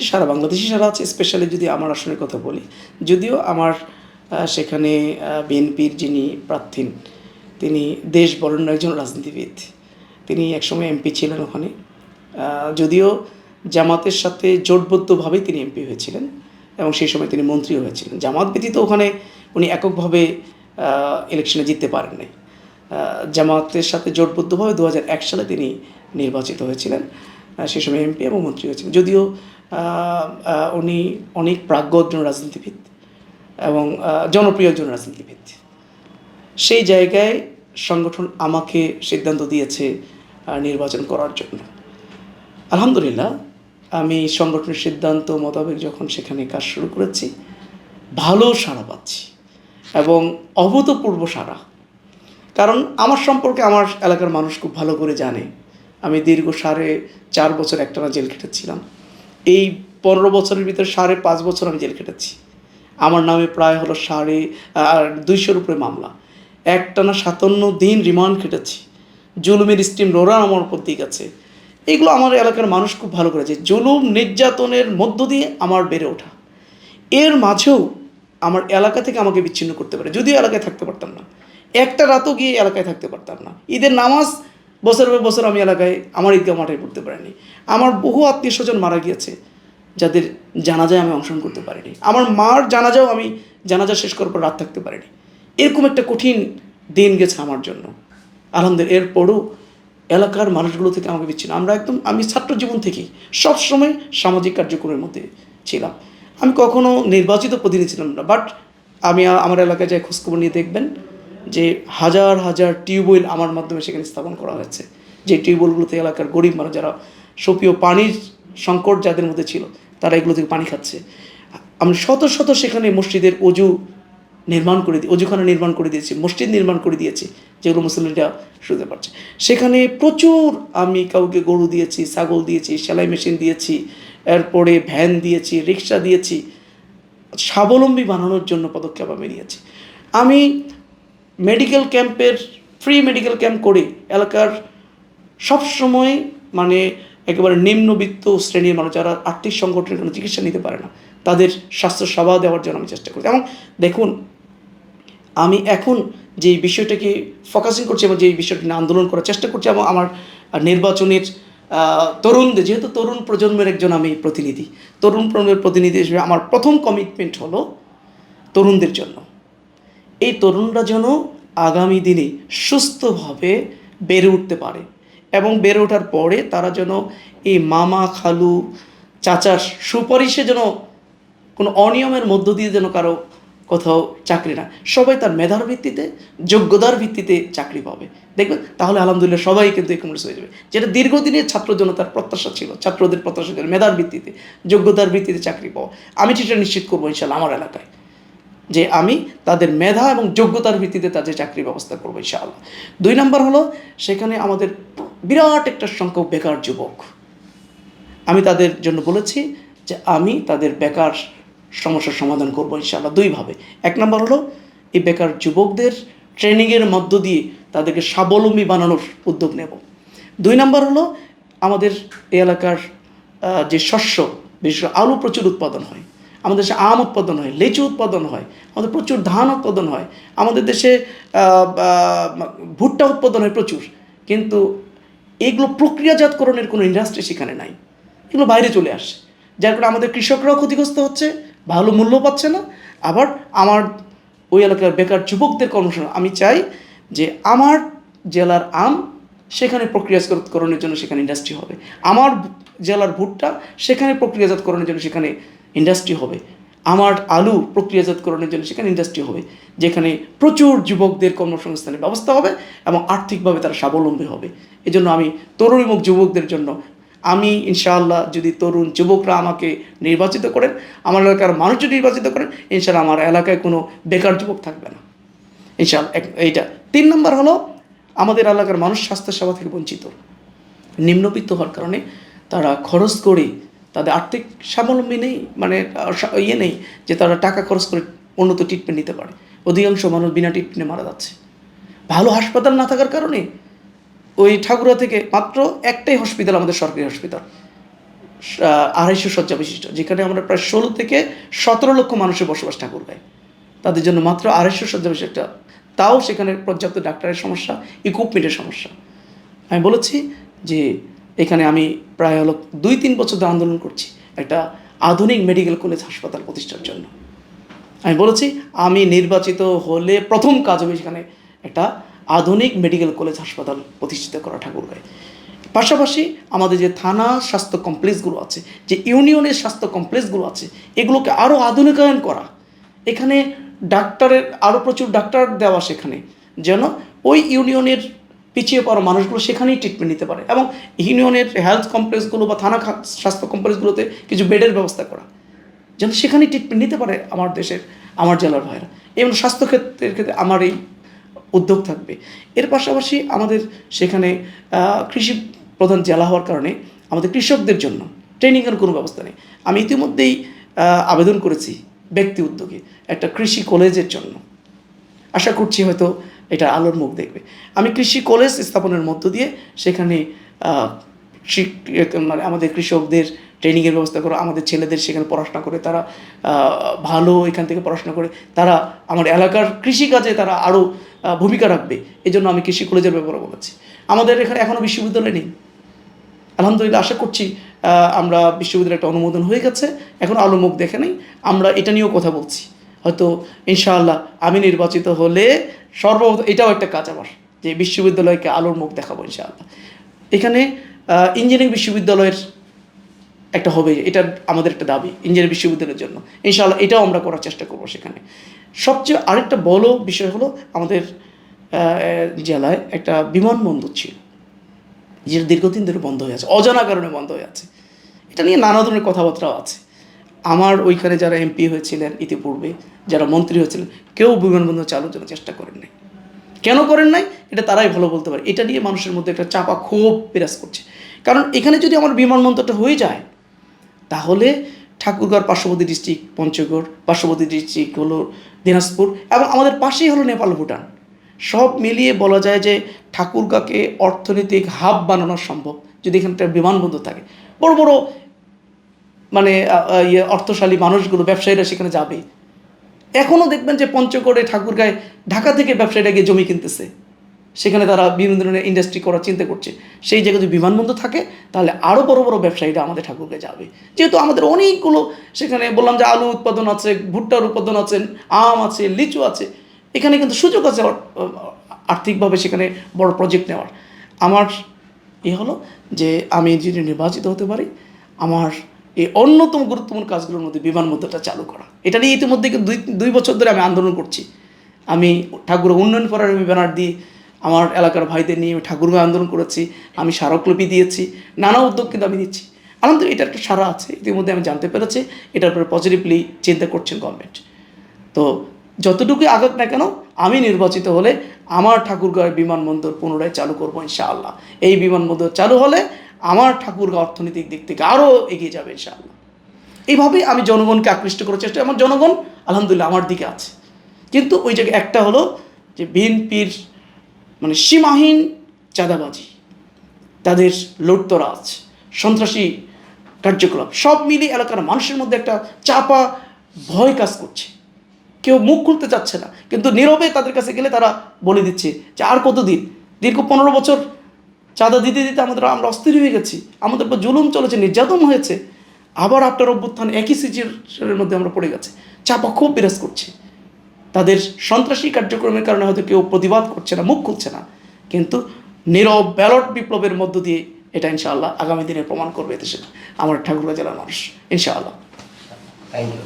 একটি সারা, বাংলাদেশি সারা আছে স্পেশালি যদি আমার আসনের কথা বলি। যদিও আমার সেখানে বিএনপির যিনি প্রার্থী, তিনি দেশ বরণ্য একজন রাজনীতিবিদ। তিনি একসময় এমপি ছিলেন ওখানে। যদিও জামাতের সাথে জোটবদ্ধভাবেই তিনি এমপি হয়েছিলেন এবং সেই সময় তিনি মন্ত্রীও হয়েছিলেন। জামাত ব্যতীত ওখানে উনি এককভাবে ইলেকশনে জিততে পারেন নাই। জামাতের সাথে জোটবদ্ধভাবে দু সালে তিনি নির্বাচিত হয়েছিলেন। সেই সময় এমপি এবং মন্ত্রী হয়েছিলেন। যদিও উনি অনেক প্রাজ্ঞ একজন রাজনীতিবিদ এবং জনপ্রিয় একজন রাজনীতিবিদ। সেই জায়গায় সংগঠন আমাকে সিদ্ধান্ত দিয়েছে নির্বাচন করার জন্য। আলহামদুলিল্লাহ, আমি সংগঠনের সিদ্ধান্ত মোতাবেক যখন সেখানে কাজ শুরু করেছি, ভালো সাড়া পাচ্ছি এবং অভূতপূর্ব সাড়া। কারণ আমার সম্পর্কে আমার এলাকার মানুষ খুব ভালো করে জানে। আমি দীর্ঘ সাড়ে চার বছর একটানা জেল খেটেছিলাম। এই পনেরো বছরের ভিতরে সাড়ে পাঁচ বছর আমি জেল খেটেছি। আমার নামে প্রায় হলো সাড়ে দুইশোর উপরে মামলা। একটানা সাতান্ন দিন রিমান্ড খেটেছি। জুলুমের স্টিম রোরান আমার উপর দিক আছে এগুলো আমার এলাকার মানুষ খুব ভালো করেছে। জুলুম নির্যাতনের মধ্য দিয়ে আমার বেড়ে ওঠা। এর মাঝেও আমার এলাকা থেকে আমাকে বিচ্ছিন্ন করতে পারে। যদিও এলাকায় থাকতে পারতাম না। একটা রাতও গিয়ে এলাকায় থাকতে পারতাম না। ঈদের নামাজ বছর পর বছর আমি এলাকায় আমার ঈদগাহ মাঠে পড়তে পারিনি। আমার বহু আত্মীয় স্বজন মারা গিয়েছে, যাদের জানাজায় আমি অংশগ্রহণ করতে পারিনি। আমার মার জানাজাও আমি জানাজা শেষ করার পর রাত থাকতে পারিনি। এরকম একটা কঠিন দিন গেছে আমার জন্য। আলহামদুলিল্লাহ, এরপরও এলাকার মানুষগুলো থেকে আমাকে বিচ্ছিন্ন। আমরা একদম, আমি ছাত্র জীবন থেকেই সবসময় সামাজিক কার্যক্রমের মধ্যে ছিলাম। আমি কখনো নির্বাচিত প্রতিনিধি ছিলাম না বাট আমি আমার এলাকায় যাই খোঁজখবর নিয়ে দেখবেন যে হাজার হাজার টিউবওয়েল আমার মাধ্যমে সেখানে স্থাপন করা হয়েছে। যে টিউবওয়েলগুলোতে এলাকার গরিব মানুষ যারা সুপ্রিয় পানির সংকট যাদের মধ্যে ছিল, তারা এগুলো থেকে পানি খাচ্ছে। আমি শত শত সেখানে মসজিদের অজু নির্মাণ করে দিই অজুখানা নির্মাণ করে দিয়েছি, মসজিদ নির্মাণ করে দিয়েছি, যেগুলো মুসলিমরা শুনতে পারছে। সেখানে প্রচুর আমি কাউকে গরু দিয়েছি, ছাগল দিয়েছি, সেলাই মেশিন দিয়েছি, এরপরে ভ্যান দিয়েছি, রিক্সা দিয়েছি, স্বাবলম্বী বানানোর জন্য পদক্ষেপ আমি নিয়েছি। আমি মেডিকেল ক্যাম্পের ফ্রি মেডিকেল ক্যাম্প করে। এলাকার সবসময় মানে একেবারে নিম্নবিত্ত শ্রেণির মানুষ, যারা আর্থিক সংগঠনের কোনো চিকিৎসা নিতে পারে না, তাদের স্বাস্থ্য সেবা দেওয়ার জন্য আমি চেষ্টা করি। এবং দেখুন, আমি এখন যেই বিষয়টাকে ফোকাসিং করছি এবং যেই বিষয়টি নিয়ে আন্দোলন করার চেষ্টা করছি এবং আমার নির্বাচনের তরুণদের, যেহেতু তরুণ প্রজন্মের একজন আমি প্রতিনিধি, তরুণ প্রজন্মের প্রতিনিধি হিসেবে আমার প্রথম কমিটমেন্ট হলো তরুণদের জন্য। এই তরুণরা যেন আগামী দিনে সুস্থভাবে বেড়ে উঠতে পারে এবং বেড়ে ওঠার পরে তারা যেন এই মামা খালু, চাচার সুপারিশে যেন কোনো অনিয়মের মধ্য দিয়ে যেন কারও কোথাও চাকরি না, সবাই তার মেধার ভিত্তিতে, যোগ্যতার ভিত্তিতে চাকরি পাবে। দেখবেন, তাহলে আলহামদুলিল্লাহ সবাই কিন্তু কমিউনিস্ট হয়ে যাবে। যেটা দীর্ঘদিনের ছাত্র জনতার প্রত্যাশা ছিল, ছাত্রদের প্রত্যাশা ছিল মেধার ভিত্তিতে, যোগ্যতার ভিত্তিতে চাকরি পাওয়া। আমি সেটা নিশ্চিত করব ইনশাল্লাহ আমার এলাকায়। যে আমি তাদের মেধা এবং যোগ্যতার ভিত্তিতে তাদের চাকরির ব্যবস্থা করব ইনশাআল্লাহ। দুই নম্বর হলো, সেখানে আমাদের বিরাট একটা সংখ্যক বেকার যুবক। আমি তাদের জন্য বলেছি যে আমি তাদের বেকার সমস্যার সমাধান করব ইনশাআল্লাহ দুইভাবে। এক নম্বর হলো, এই বেকার যুবকদের ট্রেনিংয়ের মধ্য দিয়ে তাদেরকে স্বাবলম্বী বানানোর উদ্যোগ নেব। দুই নম্বর হলো, আমাদের এলাকার যে শস্য, বিশেষ আলু প্রচুর উৎপাদন হয়। আমাদের দেশে আম উৎপাদন হয়, লিচু উৎপাদন হয়, আমাদের প্রচুর ধান উৎপাদন হয়, আমাদের দেশে ভুট্টা উৎপাদন হয় প্রচুর, কিন্তু এগুলো প্রক্রিয়াজাতকরণের কোনো ইন্ডাস্ট্রি সেখানে নাই, এগুলো বাইরে চলে আসে যার কারণে আমাদের কৃষকরাও ক্ষতিগ্রস্ত হচ্ছে, ভালো মূল্য পাচ্ছে না, আবার আমার ওই এলাকার বেকার যুবকদের কর্মসংস্থান আমি চাই যে আমার জেলার আম সেখানে প্রক্রিয়াজাতকরণের জন্য সেখানে ইন্ডাস্ট্রি হবে, আমার জেলার ভুট্টা সেখানে প্রক্রিয়াজাতকরণের জন্য সেখানে ইন্ডাস্ট্রি হবে। আমার আলু প্রক্রিয়াজাতকরণের জন্য সেখানে ইন্ডাস্ট্রি হবে, যেখানে প্রচুর যুবকদের কর্মসংস্থানের ব্যবস্থা হবে এবং আর্থিকভাবে তারা স্বাবলম্বী হবে। এজন্য আমি তরুণ এবং যুবকদের জন্য, আমি ইনশাআল্লাহ যদি তরুণ যুবকরা আমাকে নির্বাচিত করেন, আমার এলাকার মানুষ যদি নির্বাচিত করেন, ইনশাআল্লাহ আমার এলাকায় কোনো বেকার যুবক থাকবে না। ইনশাআল্লাহ এইটা। তিন নম্বর হলো, আমাদের এলাকার মানুষ স্বাস্থ্যসেবা থেকে বঞ্চিত। নিম্নবিত্ত হওয়ার কারণে তারা খরচ করে তাদের আর্থিক স্বাবলম্বী নেই মানে ইয়ে নেই যে তারা টাকা খরচ করে উন্নত ট্রিটমেন্ট নিতে পারে। অধিকাংশ মানুষ বিনা ট্রিটমেন্টে মারা যাচ্ছে। ভালো হাসপাতাল না থাকার কারণে ওই ঠাকুরা থেকে মাত্র একটাই হসপিটাল আমাদের সরকারি হসপিটাল আড়াইশো শয্যা বিশিষ্ট, যেখানে আমরা প্রায় ষোলো থেকে সতেরো লক্ষ মানুষের বসবাস ঠাকুরগাঁয় তাদের জন্য মাত্র আড়াইশো শয্যা বিশিষ্ট। তাও সেখানে পর্যাপ্ত ডাক্তারের সমস্যা ইকুইপমেন্টের সমস্যা। আমি বলেছি যে এখানে আমি প্রায় হলো দুই তিন বছর ধরে আন্দোলন করছি একটা আধুনিক মেডিকেল কলেজ হাসপাতাল প্রতিষ্ঠার জন্য। আমি বলেছি, আমি নির্বাচিত হলে প্রথম কাজ হবে সেখানে একটা আধুনিক মেডিকেল কলেজ হাসপাতাল প্রতিষ্ঠিত করা ঠাকুরগাঁয় পাশাপাশি আমাদের যে থানা স্বাস্থ্য কমপ্লেক্সগুলো আছে, যে ইউনিয়নের স্বাস্থ্য কমপ্লেক্সগুলো আছে, এগুলোকে আরও আধুনিকায়ন করা। এখানে ডাক্তারের আরও প্রচুর ডাক্তার দেওয়া সেখানে। যেন ওই ইউনিয়নের পিছিয়ে পড়া মানুষগুলো সেখানেই ট্রিটমেন্ট নিতে পারে এবং ইউনিয়নের হেলথ কমপ্লেক্সগুলো বা থানা স্বাস্থ্য কমপ্লেক্সগুলোতে কিছু বেডের ব্যবস্থা করা। যেন সেখানেই ট্রিটমেন্ট নিতে পারে আমার দেশের, আমার জেলার ভাইরা এবং স্বাস্থ্যক্ষেত্রের ক্ষেত্রে আমার এই উদ্যোগ থাকবে। এর পাশাপাশি আমাদের সেখানে কৃষি প্রধান জেলা হওয়ার কারণে আমাদের কৃষকদের জন্য ট্রেনিংয়ের কোনো ব্যবস্থা নেই। আমি ইতিমধ্যেই আবেদন করেছি ব্যক্তি উদ্যোগে একটা কৃষি কলেজের জন্য। আশা করছি হয়তো এটা আলোর মুখ দেখবে। আমি কৃষি কলেজ স্থাপনের মধ্য দিয়ে সেখানে মানে আমাদের কৃষকদের ট্রেনিংয়ের ব্যবস্থা করে, আমাদের ছেলেদের সেখানে পড়াশোনা করে, তারা ভালো এখান থেকে পড়াশোনা করে, তারা আমার এলাকার কৃষিকাজে তারা আরও ভূমিকা রাখবে। এই জন্য আমি কৃষি কলেজের ব্যাপারে বলেছি। আমাদের এখানে এখনও বিশ্ববিদ্যালয় নেই। আলহামদুলিল্লাহ আশা করছি আমরা বিশ্ববিদ্যালয়ে একটা অনুমোদন হয়ে গেছে। এখন আলো মুখ দেখে নেই। আমরা এটা নিয়েও কথা বলছি। হয়তো, ইনশাআল্লাহ আমি নির্বাচিত হলে সর্বপ্রথম, এটাও একটা কাজ আমার, যে বিশ্ববিদ্যালয়কে আলোর মুখ দেখাবো ইনশাআল্লাহ। এখানে ইঞ্জিনিয়ারিং বিশ্ববিদ্যালয়ের একটা হবে, এটা আমাদের একটা দাবি, ইঞ্জিনিয়ারিং বিশ্ববিদ্যালয়ের জন্য। ইনশাআল্লাহ এটাও আমরা করার চেষ্টা করব সেখানে। সবচেয়ে আরেকটা বড় বিষয় হলো আমাদের জেলায় একটা বিমানবন্দর ছিল, যেটা দীর্ঘদিন ধরে বন্ধ হয়ে আছে, অজানা কারণে বন্ধ হয়ে আছে। এটা নিয়ে নানা ধরনের কথাবার্তাও আছে। আমার ওইখানে যারা এমপি হয়েছিলেন ইতিপূর্বে, যারা মন্ত্রী হয়েছিলেন, কেউ বিমানবন্দর চালুর জন্য চেষ্টা করেন নাই। কেন করেন নাই? এটা তারাই ভালো বলতে পারে। এটা নিয়ে মানুষের মধ্যে একটা চাপা ক্ষোভ বিরাজ করছে। কারণ এখানে যদি আমার বিমানবন্দরটা হয়ে যায়, তাহলে ঠাকুরগাঁও পার্শ্ববর্তী ডিস্ট্রিক্ট পঞ্চগড়, পার্শ্ববর্তী ডিস্ট্রিক্ট হলো দিনাজপুর এবং আমাদের পাশেই হলো নেপাল, ভুটান। সব মিলিয়ে বলা যায় যে ঠাকুরগাঁকে অর্থনৈতিক হাব বানানো সম্ভব যদি এখানে একটা বিমানবন্দর থাকে। বড় বড় মানে ইয়ে অর্থশালী মানুষগুলো, ব্যবসায়ীরা সেখানে যাবে। এখনও দেখবেন যে পঞ্চগড়ে ঠাকুরগাঁয়, ঢাকা থেকে ব্যবসায়ীরা গিয়ে জমি কিনতেছে। সেখানে তারা বিভিন্ন ধরনের ইন্ডাস্ট্রি করার চিন্তা করছে। সেই জায়গায় যদি বিমানবন্দর থাকে, তাহলে আরও বড় বড় ব্যবসায়ীরা আমাদের ঠাকুরকে যাবে। যেহেতু আমাদের অনেকগুলো, সেখানে বললাম যে আলু উৎপাদন আছে, ভুট্টার উৎপাদন আছে, আম আছে, লিচু আছে। এখানে কিন্তু সুযোগ আছে আর্থিকভাবে সেখানে বড় প্রজেক্ট নেওয়ার। আমার এ হলো যে, আমি যদি নির্বাচিত হতে পারি, আমার এই অন্যতম গুরুত্বপূর্ণ কাজগুলোর মধ্যে বিমানবন্দরটা চালু করা। এটা নিয়ে ইতিমধ্যে দুই দুই বছর ধরে আমি আন্দোলন করছি। আমি ঠাকুর উন্নয়ন করার ব্যানার দিয়ে আমার এলাকার ভাইদের নিয়ে আমি ঠাকুরগাঁও আন্দোলন করেছি, আমি স্মারকলিপি দিয়েছি, নানা উদ্যোগ কিন্তু আমি দিচ্ছি আলহামদুলিল্লাহ এটা একটা সারা আছে, ইতিমধ্যে আমি জানতে পেরেছি, এটার উপরে পজিটিভলি চিন্তা করছেন গভর্নমেন্ট তো যতটুকুই আগাক না কেন, আমি নির্বাচিত হলে আমার ঠাকুরগাঁও বিমানবন্দর পুনরায় চালু করব ইনশাআল্লাহ। এই বিমানবন্দর চালু হলে আমার ঠাকুরগাঁও অর্থনৈতিক দিক থেকে আরও এগিয়ে যাবে ইনশাআল্লাহ। এইভাবেই আমি জনগণকে আকৃষ্ট করার চেষ্টা আমার জনগণ আলহামদুলিল্লাহ আমার দিকে আছে। কিন্তু ওই জায়গায় একটা হলো যে বিএনপির মানে সীমাহীন চাঁদাবাজি, তাদের লুটতরাজ, সন্ত্রাসী কার্যকলাপ, সব মিলিয়ে এলাকার মানুষের মধ্যে একটা চাপা ভয় কাজ করছে। কেউ মুখ খুলতে চাচ্ছে না। কিন্তু নীরবে তাদের কাছে গেলে তারা বলে দিচ্ছে যে আর কতদিন? দীর্ঘ পনেরো বছর চাঁদা দিতে দিতে আমাদের আমরা অস্থির হয়ে গেছি। আমাদের উপর জুলুম চলেছে, নির্যাতন হয়েছে। আবার আফটার অভ্যুত্থান একই সিচুয়েশনের মধ্যে আমরা পড়ে গেছে। চাপা খুব বিরাজ করছে। তাদের সন্ত্রাসী কার্যক্রমের কারণে হয়তো কেউ প্রতিবাদ করছে না, মুখ খুলছে না। কিন্তু নীরব ব্যালট বিপ্লবের মধ্য দিয়ে এটা ইনশাআল্লাহ আগামী দিনে প্রমাণ করবে দেশে আমার ঠাকুরগাঁ জেলার মানুষ, ইনশাআল্লাহ। Thank you